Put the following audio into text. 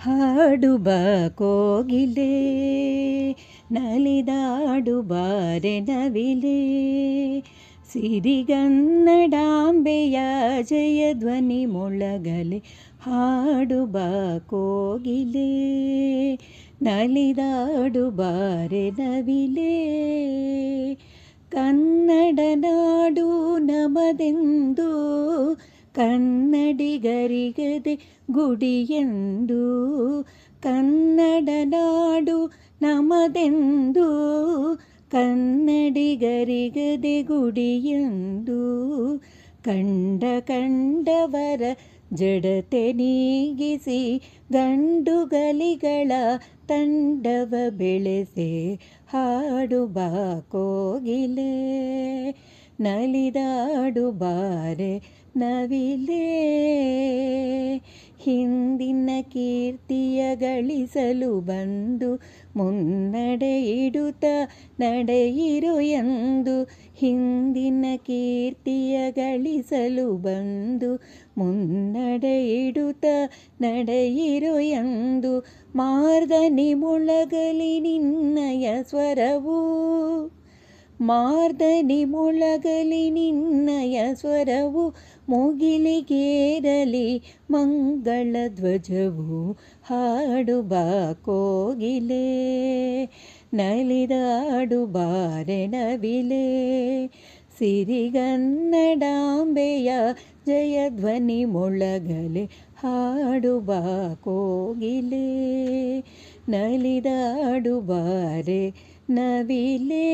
ಹಾಡು ಬಾ ಕೋಗಿಲೆ ನಲಿದಾಡು ಬಾರೆ ನವಿಲೆ ಸಿರಿಗನ್ನಡಾಂಬೆಯ ಜಯಧ್ವನಿ ಮೊಳಗಲೆ ಹಾಡು ಬಾ ಕೋಗಿಲೆ ನಲಿದಾಡು ಬಾರೆ ನವಿಲೆ ಕನ್ನಡ ನಾಡು ನಮದೆಂದು ಕನ್ನಡಿಗರಿಗದೆ ಗುಡಿಯೆಂದು ಕನ್ನಡ ನಾಡು ನಮದೆಂದು ಕನ್ನಡಿಗರಿಗದೆ ಗುಡಿಯೆಂದು ಕಂಡ ಕಂಡವರ ಜಡತೆ ನೀಗಿಸಿ ಗಂಡುಗಲಿಗಳ ತಂಡವ ಬೆಳೆಸಿ ಹಾಡು ಬಾ ಕೋಗಿಲೆ ನಲಿದಾಡು ಬಾರೆ ನವಿಲೆ ಹಿಂದಿನ ಕೀರ್ತಿಯ ಗಳಿಸಲು ಬಂದು ಮುನ್ನಡೆ ಇಡುತ್ತ ನಡೆಯಿರು ಎಂದು ಹಿಂದಿನ ಕೀರ್ತಿಯ ಗಳಿಸಲು ಬಂದು ಮುನ್ನಡೆ ಇಡುತ್ತ ನಡೆಯಿರು ಎಂದು ಮಾರ್ದನಿ ಮುಳಗಲಿ ನಿನ್ನಯ ಸ್ವರವು ಮಾರ್ದನಿ ಮೊಳಗಲಿ ನಿನ್ನಯ ಸ್ವರವು ಮುಗಿಲಿಗೇರಲಿ, ಮಂಗಳ ಧ್ವಜವು ಹಾಡು ಬಾ ಕೋಗಿಲೆ ನಲಿದಾಡು ಬಾರೆ ನವಿಲೆ ಸಿರಿಗನ್ನಡಾಂಬೆಯ ಜಯಧ್ವನಿ ಮೊಳಗಲೆ ಹಾಡು ಬಾ ಕೋಗಿಲೆ ನಲಿದಾಡು ಬಾರೆ ನವಿಲೆ